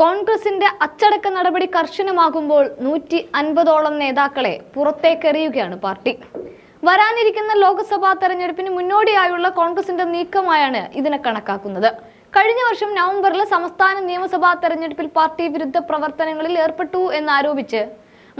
കോൺഗ്രസിന്റെ അച്ചടക്ക നടപടി കർശനമാകുമ്പോൾ നൂറ്റി അൻപതോളം നേതാക്കളെ പുറത്തേക്കെറിയുകയാണ് പാർട്ടി. വരാനിരിക്കുന്ന ലോക്സഭാ തെരഞ്ഞെടുപ്പിന് മുന്നോടിയായുള്ള കോൺഗ്രസിന്റെ നീക്കമായാണ് ഇതിനെ കണക്കാക്കുന്നത്. കഴിഞ്ഞ വർഷം നവംബറിൽ സംസ്ഥാന നിയമസഭാ തെരഞ്ഞെടുപ്പിൽ പാർട്ടി വിരുദ്ധ പ്രവർത്തനങ്ങളിൽ ഏർപ്പെട്ടു എന്നാരോപിച്ച്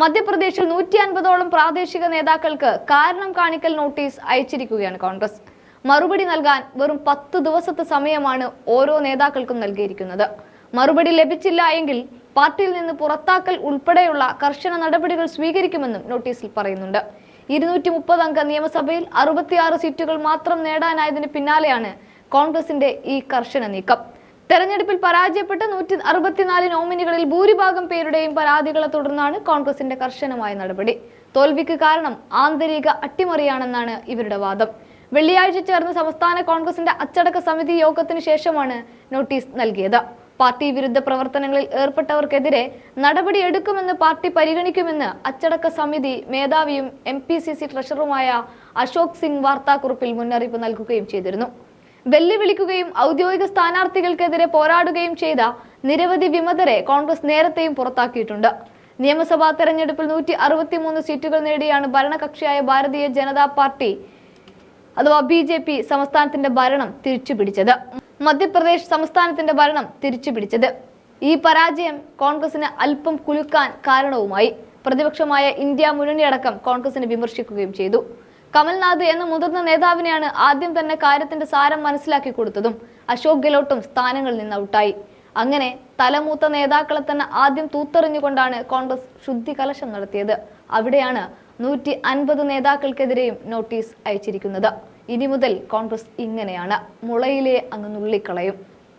മധ്യപ്രദേശിൽ നൂറ്റി അൻപതോളം പ്രാദേശിക നേതാക്കൾക്ക് കാരണം കാണിക്കൽ നോട്ടീസ് അയച്ചിരിക്കുകയാണ് കോൺഗ്രസ്. മറുപടി നൽകാൻ വെറും പത്ത് ദിവസത്തെ സമയമാണ് ഓരോ നേതാക്കൾക്കും നൽകിയിരിക്കുന്നത്. മറുപടി ലഭിച്ചില്ല എങ്കിൽ പാർട്ടിയിൽ നിന്ന് പുറത്താക്കൽ ഉൾപ്പെടെയുള്ള കർശന നടപടികൾ സ്വീകരിക്കുമെന്നും നോട്ടീസിൽ പറയുന്നുണ്ട്. ഇരുന്നൂറ്റി മുപ്പത് അംഗ നിയമസഭയിൽ അറുപത്തിയാറ് സീറ്റുകൾ മാത്രം നേടാനായതിന് പിന്നാലെയാണ് കോൺഗ്രസിന്റെ ഈ കർശന നീക്കം. തെരഞ്ഞെടുപ്പിൽ പരാജയപ്പെട്ട നൂറ്റി അറുപത്തിനാല് നോമിനികളിൽ ഭൂരിഭാഗം പേരുടെയും പരാതികളെ തുടർന്നാണ് കോൺഗ്രസിന്റെ കർശനമായ നടപടി. തോൽവിക്ക് കാരണം ആന്തരിക അട്ടിമറിയാണെന്നാണ് ഇവരുടെ വാദം. വെള്ളിയാഴ്ച ചേർന്ന സംസ്ഥാന കോൺഗ്രസിന്റെ അച്ചടക്ക സമിതി യോഗത്തിന് ശേഷമാണ് നോട്ടീസ് നൽകിയത്. പാർട്ടി വിരുദ്ധ പ്രവർത്തനങ്ങളിൽ ഏർപ്പെട്ടവർക്കെതിരെ നടപടിയെടുക്കുമെന്ന് പാർട്ടി പരിഗണിക്കുമെന്ന് അച്ചടക്ക സമിതി മേധാവിയും എം പി സി സി ട്രഷററുമായ അശോക് സിംഗ് വാർത്താക്കുറിപ്പിൽ മുന്നറിയിപ്പ് നൽകുകയും ചെയ്തിരുന്നു. വെല്ലുവിളിക്കുകയും ഔദ്യോഗിക സ്ഥാനാർത്ഥികൾക്കെതിരെ പോരാടുകയും ചെയ്ത നിരവധി വിമതരെ കോൺഗ്രസ് നേരത്തെയും പുറത്താക്കിയിട്ടുണ്ട്. നിയമസഭാ തെരഞ്ഞെടുപ്പിൽ നൂറ്റി അറുപത്തിമൂന്ന് സീറ്റുകൾ നേടിയാണ് ഭരണകക്ഷിയായ ഭാരതീയ ജനതാ പാർട്ടി അഥവാ ബി ജെ പി സംസ്ഥാനത്തിന്റെ ഭരണം തിരിച്ചുപിടിച്ചത്. മധ്യപ്രദേശ് സംസ്ഥാനത്തിന്റെ ഭരണം തിരിച്ചുപിടിച്ചത്. ഈ പരാജയം കോൺഗ്രസിന് അല്പം കുലുക്കാൻ കാരണവുമായി. പ്രതിപക്ഷമായ ഇന്ത്യ മുന്നണി അടക്കം കോൺഗ്രസിനെ വിമർശിക്കുകയും ചെയ്തു. കമൽനാഥ് എന്ന മുതിർന്ന നേതാവിനെയാണ് ആദ്യം തന്നെ കാര്യത്തിന്റെ സാരം മനസ്സിലാക്കി കൊടുത്തതും അശോക് ഗെലോട്ടും സ്ഥാനങ്ങളിൽ നിന്ന് ഔട്ടായി. അങ്ങനെ തലമൂത്ത നേതാക്കളെ തന്നെ ആദ്യം തൂത്തെറിഞ്ഞുകൊണ്ടാണ് കോൺഗ്രസ് ശുദ്ധി കലശം നടത്തിയത്. അവിടെയാണ് നൂറ്റി അൻപത് നേതാക്കൾക്കെതിരെയും നോട്ടീസ് അയച്ചിരിക്കുന്നത്. ഇനി മുതൽ കോൺഗ്രസ് ഇങ്ങനെയാണ് മുളയിലെ അങ്ങ് നുള്ളിക്കളയും.